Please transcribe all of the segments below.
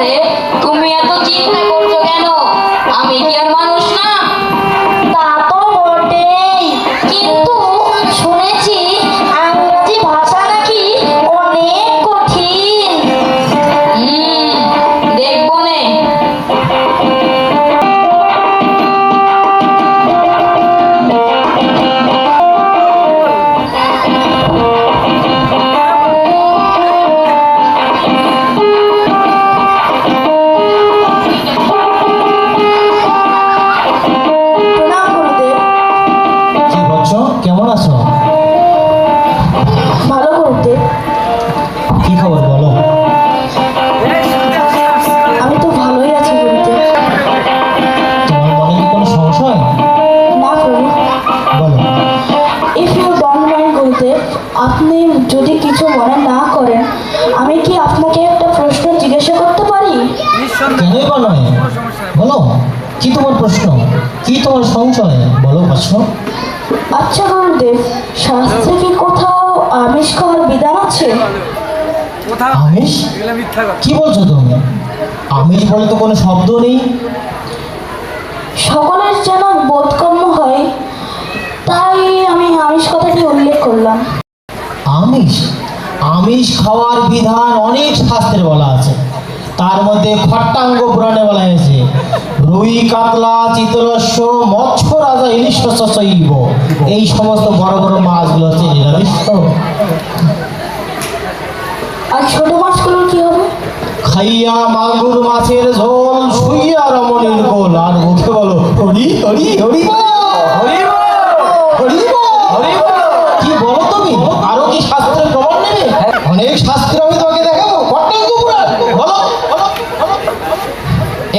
আরে তুমি এত চিন্তা যদি কিছু মনে না করেন আমি কি আপনাকে একটা প্রশ্ন জিজ্ঞাসা করতে পারি? কেনই বা নয় বলো কি তোমার প্রশ্ন? কি তোমার সংশয়? বলো প্রশ্ন। আচ্ছা গুরুদেব শাস্ত্রে কি কোথাও আমিষ খাওয়ার বিধান আছে? আমিষ? এগুলো মিথ্যা কথা। কি বলছো তুমি? আমিষ বলে তো কোনো শব্দ নেই। সকলের যেন বোধগম্য হয় তাই আমি আমিষ কথাটি উল্লেখ করলাম। আমিষ। আমিষ খাওয়ার বিধান অনেক শাস্ত্রে বলা আছে। তার মধ্যে খট্টাঙ্গ পুরাণে বলা হয়েছে রুই কাতলা চিতলস্য মৎস্য রাজা ইলিশ শৈব এই সমস্ত বড় বড় মাছগুলো হচ্ছে নিরামিষ। আর ছোট মাছগুলোর কি হবে? খাইয়া মাগুর মাছের ঝোল শুইয়া রমণীর গোল আর মুখে বলো হরি হরি হরি হরি হরি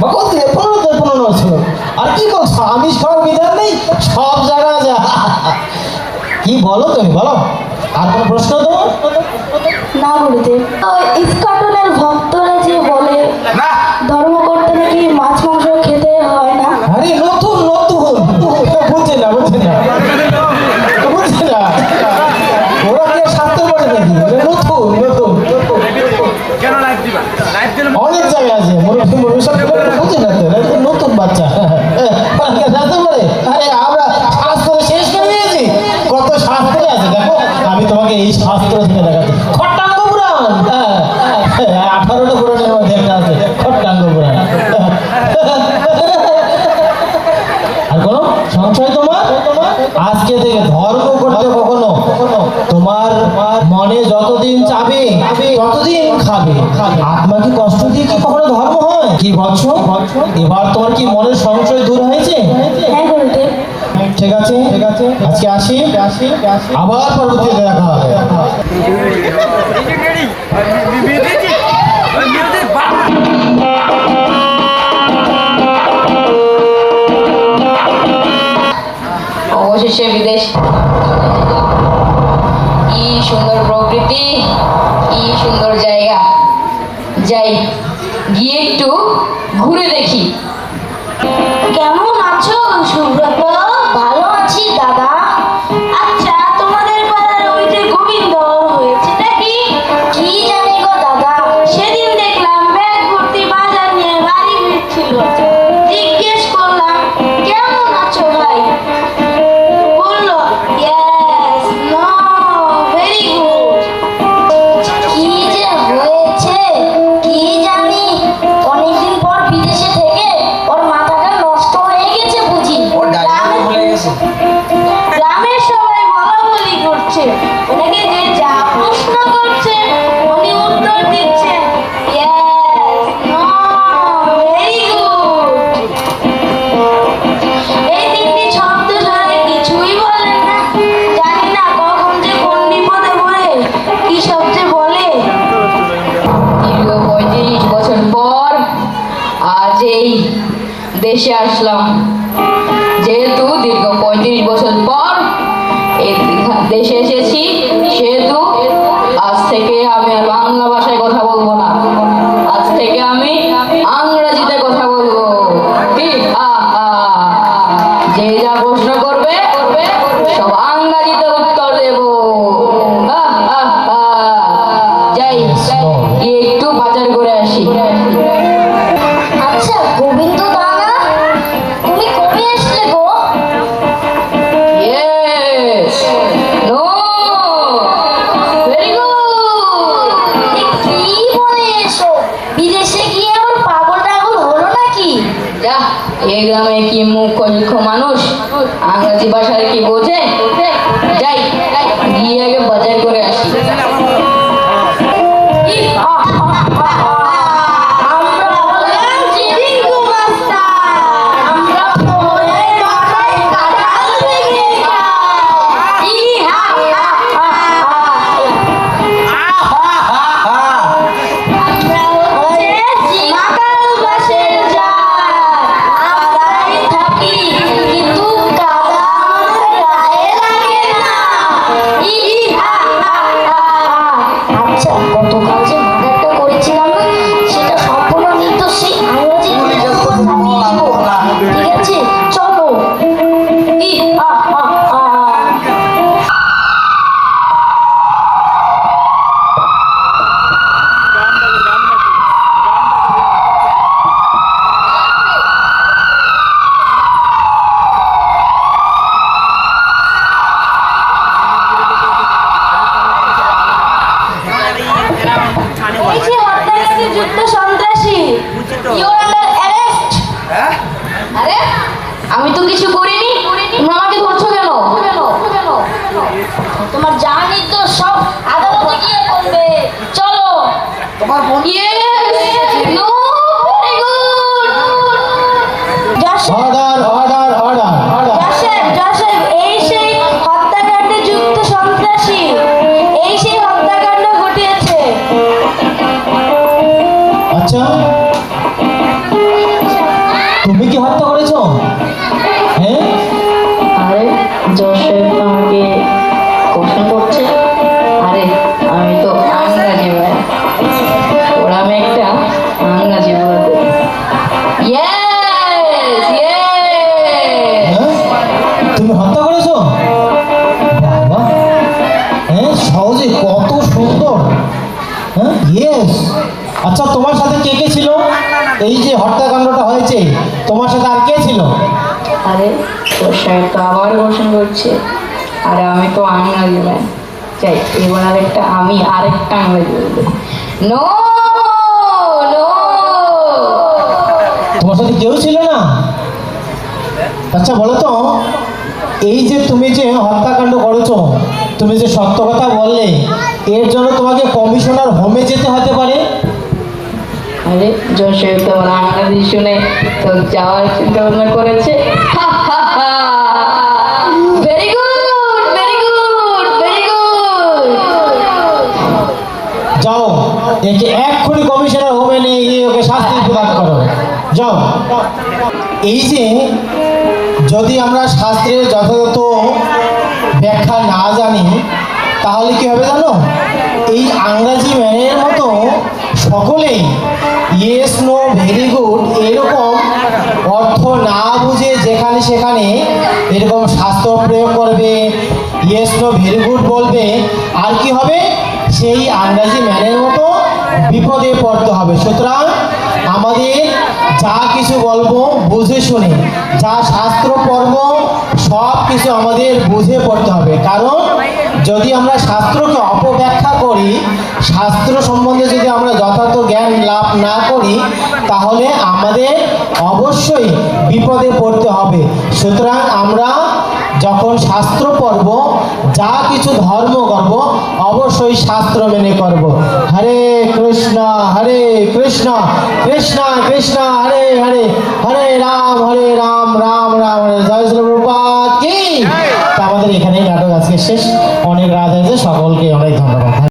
গীতা পনেরো অধ্যায় পনেরো আর কি বলছো আমিষ খাওয়ার বিধান নেই? সব জায়গায় যা। কি বলো তুমি বলো। আর কোনো প্রশ্ন তোমার? না ওই ইস্কাটনের ভক্তরা যে বলে ধর্ম করতে নাকি মাছ মাংস খেতে হয় না? আরে নতুন নতুন। বুঝছে না বুঝছে না। আমি তোমাকে এই শাস্ত্র থেকে দেখাচ্ছি। খট্টাঙ্গ পুরাণ? হ্যাঁ আঠারোটা পুরাণের মধ্যে একটা আছে, খট্টাঙ্গ পুরাণ। আর কোনো সংশয় তোমার? আজকে থেকে ধর্ম করতে কখনো তোমার মনে যতদিন চাবে, ততদিন খাবে। আত্মাকে কষ্ট দিয়ে কি কখনো ধর্ম হয়? কি বলছ? এবার তোমার কি মনের সংশয় দূর হয়েছে? হ্যাঁ ঠিক আছে? ঠিক আছে। আজকে আসি। আসি। আবার পরবর্তীতে দেখা হবে। অবশেষে বিদেশ। কি সুন্দর প্রকৃতি কি সুন্দর জায়গা। যাই গিয়ে একটু ঘুরে দেখি। দেশে আসলাম। যেহেতু দীর্ঘ পঁয়ত্রিশ বছর পর এই গ্রামে কি মুখ মানুষ? আংরাজি ভাষায় কি বোঝে? যাই গিয়ে আগে বাজার করে এই যে হত্যাকাণ্ডটা হয়েছে তোমার সাথে আর কে ছিল? আরে তোর সাহেব তো আবার কোশ্চেন করছে। আরে আমি তো আংরাজি ভাই চাই এবার আরেকটা আমি আরেকটা আংরাজি বলব নো নো। তোমার সাথে কেউ ছিল না? আচ্ছা বলো তো এই যে তুমি যে হত্যাকাণ্ড করেছ তুমি যে সত্য কথা বললে এর জন্য তোমাকে কমিশনার হোমে যেতে হতে পারে? আরে জোসেফ তোমার আংরাজি শুনে তো যাওয়ার চিন্তা ভাবনা করেছে যাও ওকে করো। যাও। এই যে, যদি আমরা যথাযথ ব্যাখ্যা না জানি, তাহলে কি হবে জানো? এই ইংরাজি ম্যানের মতো সকলেই ইয়েস নো, ভেরি গুড। এরকম অর্থ না বুঝে যেখানে সেখানে এরকম শাস্ত্র প্রয়োগ করবে, ইয়েস নো, ভেরি গুড বলবে, আর কি হবে? সেই ইংরাজি ম্যানের মতো বিপদে পড়তে হবে। সুতরাং আমাদের যা কিছু বলব বুঝে শুনে, যা শাস্ত্র পড়ব সব কিছু আমাদের বুঝে পড়তে হবে। কারণ যদি আমরা শাস্ত্রকে অপব্যাখ্যা করি শাস্ত্র সম্বন্ধে যদি আমরা যথার্থ জ্ঞান লাভ না করি তাহলে আমাদের অবশ্যই বিপদে পড়তে হবে। সুতরাং আমরা যখন শাস্ত্র পড়ব যা কিছু ধর্ম করব অবশ্যই শাস্ত্র মেনে করব। হরে কৃষ্ণ হরে কৃষ্ণ কৃষ্ণ কৃষ্ণ হরে হরে হরে রাম হরে রাম রাম রাম হরে জয় শ্রী প্রভুপাদ কি? আমাদের এখানেই নাটক আজকে শেষ। অনেক রাত হয়েছে সকলকে অনেক ধন্যবাদ।